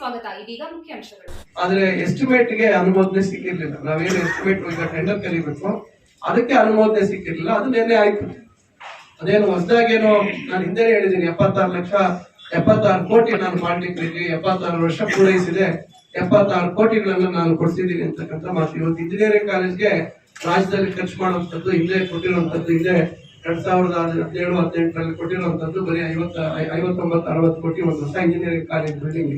ಸ್ವಾಗತ, ಇದೀಗ ಮುಖ್ಯಾಂಶಗಳು ಆದ್ರೆ ಎಸ್ಟಿಮೇಟ್ಗೆ ಅನುಮೋದನೆ ಸಿಕ್ಕಿರ್ಲಿಲ್ಲ. ನಾವೇನು ಎಸ್ಟಿಮೇಟ್ ಈಗ ಟೆಂಡರ್ ಕರಿಬೇಕು? ಅದಕ್ಕೆ ಅನುಮೋದನೆ ಸಿಕ್ಕಿರ್ಲಿಲ್ಲ. ಅದು ನಿನ್ನೆ ಆಯ್ತು. ಅದೇನು ಹೊಸದಾಗೇನೋ ನಾನು ಹಿಂದೆ ಹೇಳಿದ್ದೀನಿ ಎಪ್ಪತ್ತಾರು ಲಕ್ಷ, ಎಪ್ಪತ್ತಾರು ಕೋಟಿ ನಾನು ಮಾಡ್ಲಿಕ್ಕೆ ಎಪ್ಪತ್ತಾರು ವರ್ಷ ಪೂರೈಸಿದೆ, ಎಪ್ಪತ್ತಾರು ಕೋಟಿಗಳನ್ನ ನಾನು ಕೊಡ್ತಿದ್ದೀನಿ ಅಂತಕ್ಕಂಥ ಮಾತು. ಇವತ್ತು ಇಂಜಿನಿಯರಿಂಗ್ ಕಾಲೇಜ್ಗೆ ರಾಜ್ಯದಲ್ಲಿ ಖರ್ಚು ಮಾಡುವಂಥದ್ದು ಹಿಂದೆ ಕೊಟ್ಟಿರುವಂಥದ್ದು ಹಿಂದೆ ಎರಡ್ ಸಾವಿರದ ಹದಿನೇಳು, ಹದಿನೆಂಟರಲ್ಲಿ ಕೊಟ್ಟಿರುವಂಥದ್ದು ಬರೀ ಐವತ್ತ ಐವತ್ತೊಂಬತ್ತು, ಅರವತ್ತು ಕೋಟಿ ಒಂದು ಹೊಸ ಇಂಜಿನಿಯರಿಂಗ್ ಕಾಲೇಜ್ ಬಿಲ್ಡಿಂಗ್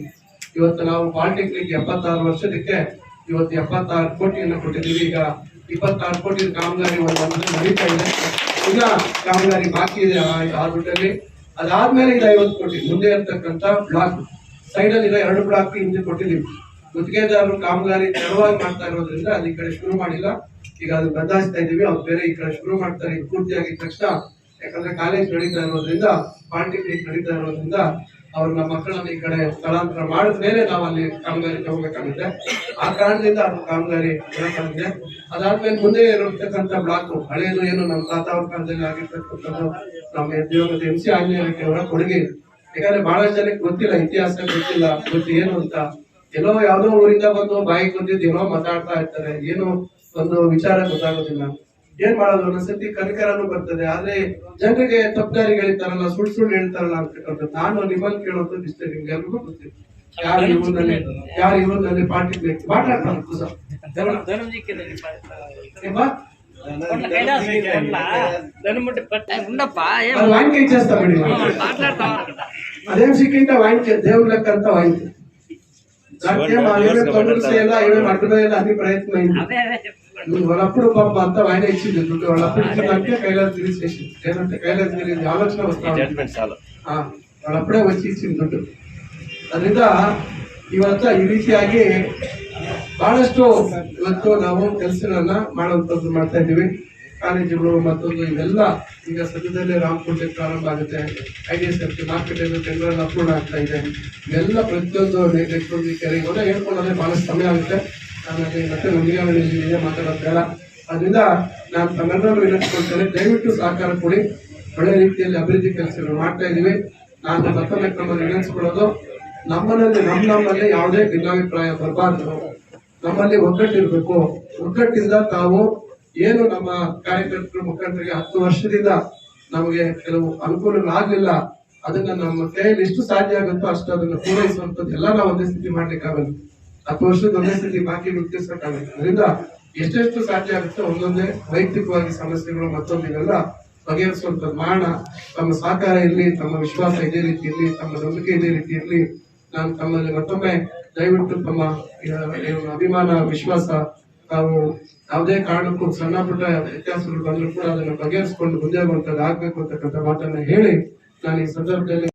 ಇವತ್ತು ನಾವು ಪಾಲಿಟೆಕ್ನಿಕ್ ಎಪ್ಪತ್ತಾರು ವರ್ಷದಕ್ಕೆ ಇವತ್ತು ಎಪ್ಪತ್ತಾರು ಕೋಟಿಯನ್ನು ಕೊಟ್ಟಿದ್ದೀವಿ. ಈಗ ಇಪ್ಪತ್ತಾರು ಕೋಟಿ ಕಾಮಗಾರಿ ಒಂದು ನಡೀತಾ ಇದೆ. ಈಗ ಕಾಮಗಾರಿ ಬಾಕಿ ಇದೆ ಆ- ರೂಟಲ್ಲಿ ಅದಾದ್ಮೇಲೆ ಇದು ಐವತ್ತು ಕೋಟಿ, ಮುಂದೆ ಇರ್ತಕ್ಕಂಥ ಬ್ಲಾಕ್ ಸೈಡ್ ಅಲ್ಲಿ ಇರೋ ಎರಡು ಬ್ಲಾಕ್ ಹಿಂದೆ ಕೊಟ್ಟಿದ್ದೀವಿ. ಗುತ್ತಿಗೆದಾರರು ಕಾಮಗಾರಿ ತೆರವಾಗಿ ಮಾಡ್ತಾ ಇರೋದ್ರಿಂದ ಅದು ಈ ಕಡೆ ಶುರು ಮಾಡಿಲ್ಲ. ಈಗ ಅದು ಬದಲಾಯಿಸ್ತಾ ಇದ್ದೀವಿ. ಅವ್ರು ಬೇರೆ ಈ ಕಡೆ ಶುರು ಮಾಡ್ತಾರೆ. ಪೂರ್ತಿ ಆಗಿದ ತಕ್ಷಣ. ಯಾಕಂದ್ರೆ ಕಾಲೇಜ್ ನಡೀತಾ ಇರೋದ್ರಿಂದ ಪಾಲಿಟೆಕ್ನಿಕ್ ನಡೀತಾ ಇರೋದ್ರಿಂದ ಅವ್ರು ನಮ್ಮ ಮಕ್ಕಳನ್ನ ಈ ಕಡೆ ಸ್ಥಳಾಂತರ ಮಾಡಿದ ಮೇಲೆ ನಾವು ಅಲ್ಲಿ ಕಾಮಗಾರಿಗೆ ಹೋಗ್ಬೇಕಾಗುತ್ತೆ. ಆ ಕಾರಣದಿಂದ ಅದು ಕಾಮಗಾರಿ ಬರಕಾಗಿದೆ ಅದಾದ್ಮೇಲೆ ಮುಂದೆ ಇರತಕ್ಕಂಥ ಬ್ಲಾಕ್, ಹಳೆಯದು ಏನು ನಮ್ಮ ತಾತ ಕಾಲದಲ್ಲಿ ಆಗಿರ್ತಕ್ಕಂಥದ್ದು, ನಮ್ಮ ಉದ್ಯೋಗದ ಎಂ ಸಿ ಆಂಜನೇಯಕ್ಕೆ ಅವರ ಕೊಡುಗೆ ಇದೆ. ಯಾಕಂದ್ರೆ ಬಹಳಷ್ಟು ಜನಕ್ಕೆ ಗೊತ್ತಿಲ್ಲ, ಇತಿಹಾಸ ಗೊತ್ತಿಲ್ಲ, ಗೊತ್ತು ಏನು ಅಂತ. ಎಲ್ಲೋ ಯಾವ್ದೋ ಊರಿಂದ ಬಂದು ಬಾಯಿ ಬಂದಿದ್ದು ಏನೋ ಮಾತಾಡ್ತಾ ಇರ್ತಾರೆ, ಏನು ಒಂದು ವಿಚಾರ ಗೊತ್ತಾಗೋದಿಲ್ಲ. ಏನ್ ಮಾಡೋದು ಒಂದೊಂದ್ಸತಿ ಕನಕರನು ಬರ್ತದೆ ಆದ್ರೆ ಜನರಿಗೆ ತಪ್ಪದಾರಿಗೆ ಹೇಳ್ತಾರಲ್ಲ ಸುಳ್ಳು ಸುಳ್ಳು ಹೇಳ್ತಾರಲ್ಲ ಅಂತಕ್ಕಂಥದ್ದು ನಾನು ನಿಮ್ಮಲ್ಲಿ ಕೇಳೋದು ಇಷ್ಟೇ ನಿಮ್ಗೆ ಎಲ್ರಿಗೂ ಗೊತ್ತಿಲ್ಲ ಯಾರು ಈ ಊರಿನಲ್ಲಿ ಯಾರು ಈ ಊರಿನಲ್ಲಿ ಪಾರ್ಟಿ ಬೇಕು ಮಾತಾಡ್ತಾನೆ ಕುಸ ఏమ్మా? ఉండప్పా ఏం అది వాయిన్కి ఇచ్చేస్తామండి మాట్లాడతాం అదేం సిక్కింటే వాయిన్కి దేవుడి లెక్క అంతా వాయిన్కి దానికి మా ఏమేమి పనులు చేయాలా ఏమేమి అడ్డువేయాలా అన్ని ప్రయత్నం అయింది అదే అదే చెప్పుకోండి నువ్వు వాళ్ళప్పుడు పాప అంతా ఆయన ఇచ్చింది దుడ్డు వాళ్ళప్పుడు ఇచ్చినాకే కైలాసగిరి చేసింది లేదంటే కైలాసగిరి ఆలోచన వస్తా ఉంది. ಆ, వాళ్ళప్పుడే వచ్చి ಇಚ್ಚಿನ ದುಡ್ಡು ಅದರಿಂದ ಇವತ್ತ ಈ ರೀತಿಯಾಗಿ ಬಹಳಷ್ಟು ಇವತ್ತು ನಾವು ಕೆಲಸಗಳನ್ನ ಮಾಡುವಂತದ್ದು ಮಾಡ್ತಾ ಇದ್ದೀವಿ ಕಾಲೇಜುಗಳು ಮತ್ತೊಂದು ಇವೆಲ್ಲ ಈಗ ಸದ್ಯದಲ್ಲೇ ರಾಮಕೋಟೆ ಪ್ರಾರಂಭ ಆಗುತ್ತೆ I D S F market tender ಎಲ್ಲ ಪೂರ್ಣ ಆಗ್ತಾ ಇದೆ ಇವೆಲ್ಲ ಪ್ರತಿಯೊಂದು ನೆಟ್ವರ್ಕ್ ಕೆರೆಗೆ ಹೋದ್ರೆ ಹೇಳ್ಕೊಳ್ಳೋದೇ ಬಹಳಷ್ಟು ಸಮಯ ಆಗುತ್ತೆ ಅಲ್ಲಿ ಮತ್ತೆ ಮುಂದಿನ ಮಾತಾಡೋದು ಬೇಡ ಅದರಿಂದ ನಾನು ತಮ್ಮೆಲ್ಲರೂ ವಿನಂತಿಸ್ಕೊಳ್ತೇನೆ, ದಯವಿಟ್ಟು ಸಹಕಾರ ಕೊಡಿ. ಒಳ್ಳೆ ರೀತಿಯಲ್ಲಿ ಅಭಿವೃದ್ಧಿ ಕೆಲಸಗಳು ಮಾಡ್ತಾ ಇದೀವಿ ನಾನು ಮತ್ತೊಮ್ಮೆ ಕ್ರಮ ವಿನಂತಿಸ್ಕೊಳ್ಳೋದು ನಮ್ಮನಲ್ಲಿ ನಮ್ಮ ನಮ್ಮಲ್ಲಿ ಯಾವುದೇ ಭಿನ್ನಾಭಿಪ್ರಾಯ ಬರಬಾರ್ದು. ನಮ್ಮಲ್ಲಿ ಒಗ್ಗಟ್ಟಿರಬೇಕು ಒಗ್ಗಟ್ಟಿಂದ ತಾವು ಏನು ನಮ್ಮ ಕಾರ್ಯಕರ್ತರು, ಮುಖಂಡರಿಗೆ ಹತ್ತು ವರ್ಷದಿಂದ ನಮಗೆ ಕೆಲವು ಅನುಕೂಲಗಳಾಗಲಿಲ್ಲ, ಅದನ್ನ ನಮ್ಮ ಕೈಯಲ್ಲಿ ಎಷ್ಟು ಸಾಧ್ಯ ಆಗುತ್ತೋ ಅಷ್ಟು ಅದನ್ನು ಪೂರೈಸುವಂತದ್ದು ಎಲ್ಲ ನಾವು ಒಂದೇ ಸ್ಥಿತಿ ಮಾಡ್ಲಿಕ್ಕಾಗಲ್ಲ. ಹತ್ತು ವರ್ಷದ ಒಂದೇ ಸ್ಥಿತಿ ಬಾಕಿ ಮುಟ್ಟಿಸ್ಬೇಕಾಗುತ್ತೆ ಅದರಿಂದ ಎಷ್ಟೆಷ್ಟು ಸಾಧ್ಯ ಆಗುತ್ತೋ ಒಂದೊಂದೇ ವೈಯಕ್ತಿಕವಾಗಿ ಸಮಸ್ಯೆಗಳು ಮತ್ತೊಂದಿಗೆಲ್ಲ ಬಗೆಹರಿಸುವಂತ ಮಾಡ ತಮ್ಮ ಸಹಕಾರ ಇರಲಿ, ತಮ್ಮ ವಿಶ್ವಾಸ ಇದೇ ರೀತಿ ಇರಲಿ, ತಮ್ಮ ನಂಬಿಕೆ ಇದೇ ರೀತಿ ಇರಲಿ. ನಾನು ತಮ್ಮಲ್ಲಿ ಮತ್ತೊಮ್ಮೆ ದಯವಿಟ್ಟು ತಮ್ಮ ಅಭಿಮಾನ, ವಿಶ್ವಾಸ, ತಾವು ಯಾವುದೇ ಕಾರಣಕ್ಕೂ ಸಣ್ಣ ಪುಟ್ಟ ವ್ಯತ್ಯಾಸಗಳು ಬಂದರೂ ಕೂಡ ಅದನ್ನು ಬಗೆಹರಿಸಿಕೊಂಡು ಮುಂದೆ ಬರುವಂತದ್ದು ಆಗಬೇಕು ಅಂತಕ್ಕಂಥ ಮಾತನ್ನ ಹೇಳಿ ನಾನು ಈ ಸಂದರ್ಭದಲ್ಲಿ